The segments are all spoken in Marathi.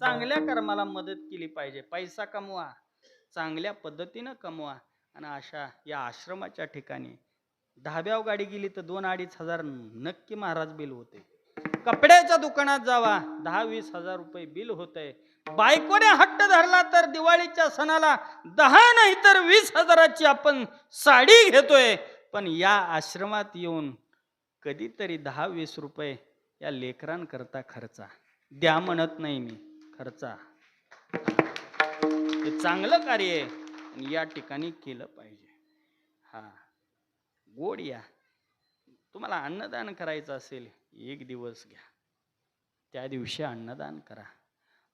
चांगल्या कर्माला मदत केली पाहिजे. पैसा कमवा चांगल्या पद्धतीनं कमवा आणि अशा या आश्रमाच्या ठिकाणी दहाव्याव गाडी गेली तर दोन अडीच हजार नक्की महाराज बिल होते. कपड्याच्या दुकानात जावा दहा वीस हजार रुपये बिल होतंय. बायकोने हट्ट धरला तर दिवाळीच्या सणाला दहा नाही तर वीस हजाराची आपण साडी घेतोय. पण या आश्रमात येऊन कधीतरी दहा वीस रुपये या लेकरांकरता खर्चा. द्या म्हणत नाही मी. खर्चा. हे चांगलं कार्य आहे या ठिकाणी केलं पाहिजे. हा. गोड या. तुम्हाला अन्नदान करायचं असेल एक दिवस घ्या. त्या दिवशी अन्नदान करा.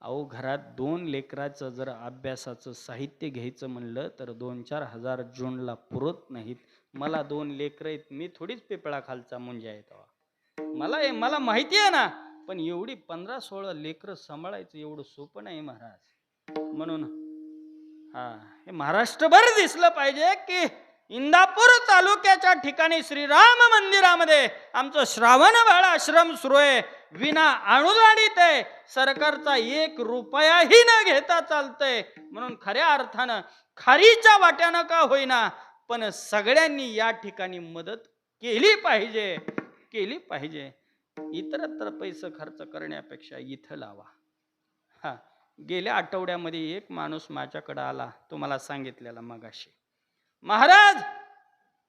अहो घरात दोन लेकराचं जर अभ्यासाचं साहित्य घ्यायचं म्हणलं तर दोन चार हजार जूनला पुरत नाहीत. मला दोन लेकरं आहेत मी थोडीच पिपळा खालचा मुंजा येतो मला मला माहिती आहे ना पण एवढी पंधरा सोळा लेकरं सांभाळायचं एवढं सोपं नाही महाराज. म्हणून हा हे महाराष्ट्रभर दिसलं पाहिजे की इंदापूर तालुक्याच्या ठिकाणी श्रीराम मंदिरामध्ये आमचं श्रावण बाळ आश्रम सुरू आहे. विना अनुदानित आहे सरकारचा एक रुपयाही न घेता चालतंय. म्हणून खऱ्या अर्थानं खारीच्या वाट्यानं का होईना पण सगळ्यांनी या ठिकाणी मदत केली पाहिजे केली पाहिजे. इतरत्र पैसे खर्च करण्यापेक्षा इथं लावा. हा गेल्या आठवड्यामध्ये एक माणूस माझ्याकडे आला तुम्हाला सांगितलेला मगाशी. महाराज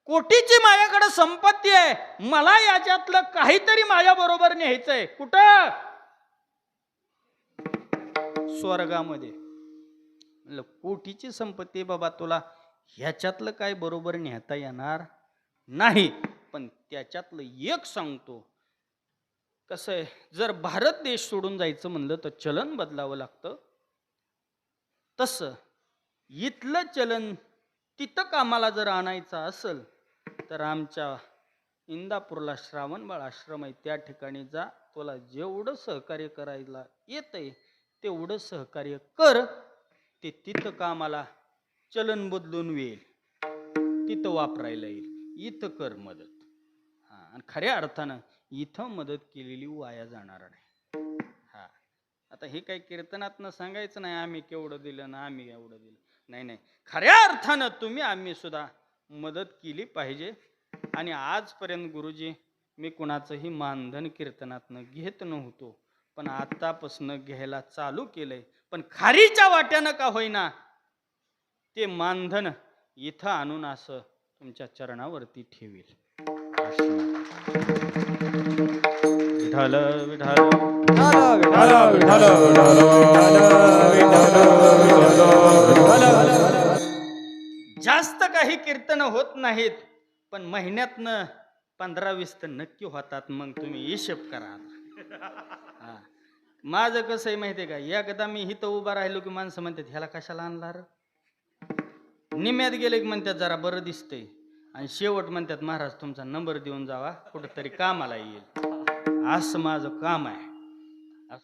कोटीची माझ्याकडे संपत्ती आहे. मला याच्यातलं काहीतरी माझ्या बरोबर न्यायचंय. कुठं? स्वर्गामध्ये. कोटीची संपत्ती बाबा तुला ह्याच्यातलं काय बरोबर नेता येणार? नाही पण त्याच्यातलं एक सांगतो. कसं आहे जर भारत देश सोडून जायचं म्हणलं तर चलन बदलावं लागतं. तसं इथलं चलन तिथं कामाला जर आणायचं असेल तर आमच्या इंदापूरला श्रावणबाळ आश्रम आहे त्या ठिकाणी जा तुला जेवढं सहकार्य करायला येतंय तेवढं सहकार्य कर. ते तिथं कामाला चलन बदलून येईल. तिथं वापरायला येईल. इथं कर मदत. हां आणि खऱ्या अर्थानं इथं मदत केलेली वाया जाणार नाही. हा. आता हे काही कीर्तनातनं सांगायचं नाही आम्ही केवढं दिलं ना आम्ही एवढं दिलं. नाही नाही. खऱ्या अर्थानं तुम्ही आम्ही सुद्धा मदत केली पाहिजे. आणि आजपर्यंत गुरुजी मी कुणाचंही मानधन कीर्तनातनं घेत नव्हतो. पण आतापासून घ्यायला चालू केलंय. पण खारीच्या वाट्यानं का होईना ते मानधन इथं आणून असं तुमच्या चरणावरती ठेवील. विठाल विठाल जास्त काही कीर्तन होत नाहीत पण महिन्यातनं पंधरा वीस तर नक्की होतात. मग तुम्ही हिशेब करा हा. माझं कसं आहे माहितीये का? एकदा मी इथं उभा राहिलो की माणसं म्हणतात ह्याला कशाला आणला रे? निम्यात गेले की म्हणतात जरा बरं दिसतंय. आणि शेवट म्हणतात महाराज तुमचा नंबर देऊन जावा कुठंतरी कामाला येईल. असं माझं काम आहे.